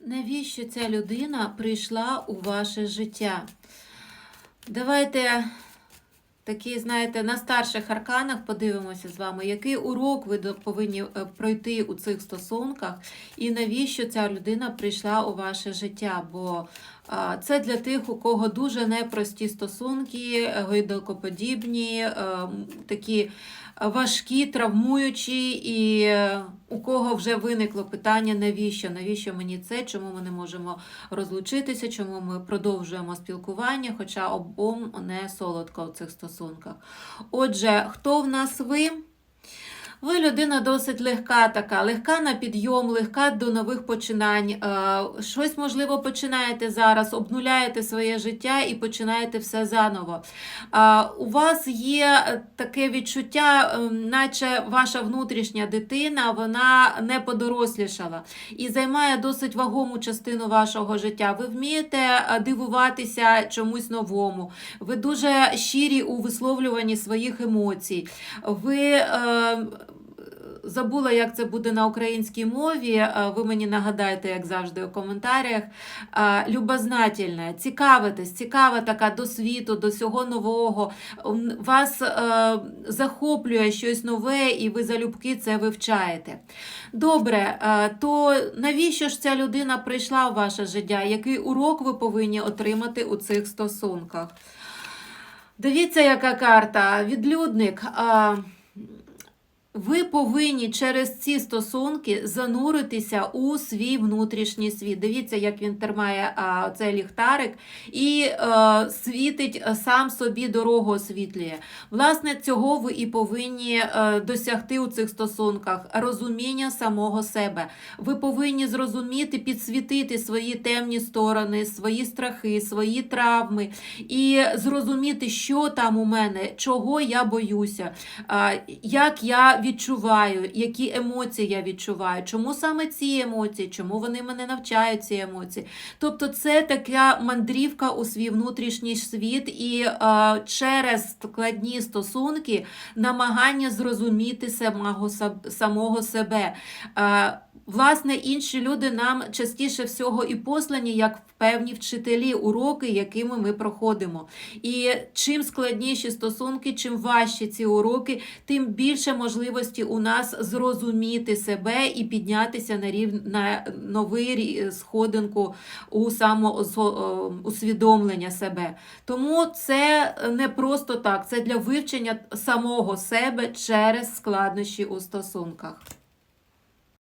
Навіщо ця людина прийшла у ваше життя? Давайте такі, знаєте, на старших арканах подивимося з вами, який урок ви повинні е, пройти у цих стосунках, і навіщо ця людина прийшла у ваше життя. Бо це для тих, у кого дуже непрості стосунки, е, гойдалкоподібні, е, такі важкі, травмуючі, і е, у кого вже виникло питання, навіщо? Навіщо мені це? Чому ми не можемо розлучитися? Чому ми продовжуємо спілкування? Хоча обом не солодко в цих стосунках. Отже, хто в нас ви? Ви людина досить легка така, легка на підйом, легка до нових починань. Е, Щось, можливо, починаєте зараз, обнуляєте своє життя і починаєте все заново. Е, У вас є таке відчуття, ем, наче ваша внутрішня дитина, вона не подорослішала і займає досить вагому частину вашого життя. Ви вмієте е, дивуватися чомусь новому. Ви дуже щирі у висловлюванні своїх емоцій. Ви е, забула, як це буде на українській мові. е, Ви мені нагадаєте, як завжди, у коментарях. Е, Любознательна, цікавитесь, цікава така до світу, до всього нового. Вас е, захоплює щось нове, і ви залюбки це вивчаєте. Добре, то навіщо ж ця людина прийшла в ваше життя? Який урок ви повинні отримати у цих стосунках? Дивіться, яка карта. Відлюдник. А, ви повинні через ці стосунки зануритися у свій внутрішній світ. Дивіться, як він тримає а, цей ліхтарик і е, світить сам собі дорогу освітлює. Власне, цього ви і повинні е, досягти у цих стосунках розуміння самого себе. Ви повинні зрозуміти, підсвітити свої темні сторони, свої страхи, свої травми і зрозуміти, що там у мене, чого я боюся, а, як я відчуваю, які емоції я відчуваю, чому саме ці емоції, чому вони мене навчають ці емоції. Тобто, це така мандрівка у свій внутрішній світ, і а, через складні стосунки намагання зрозуміти самого, самого себе. А, Власне, інші люди нам частіше всього і послані як певні вчителі, уроки, якими ми проходимо. І чим складніші стосунки, чим важчі ці уроки, тим більше можливості у нас зрозуміти себе і піднятися на рів... на новий сходинку у самоусвідомлення себе. Тому це не просто так, це для вивчення самого себе через складнощі у стосунках.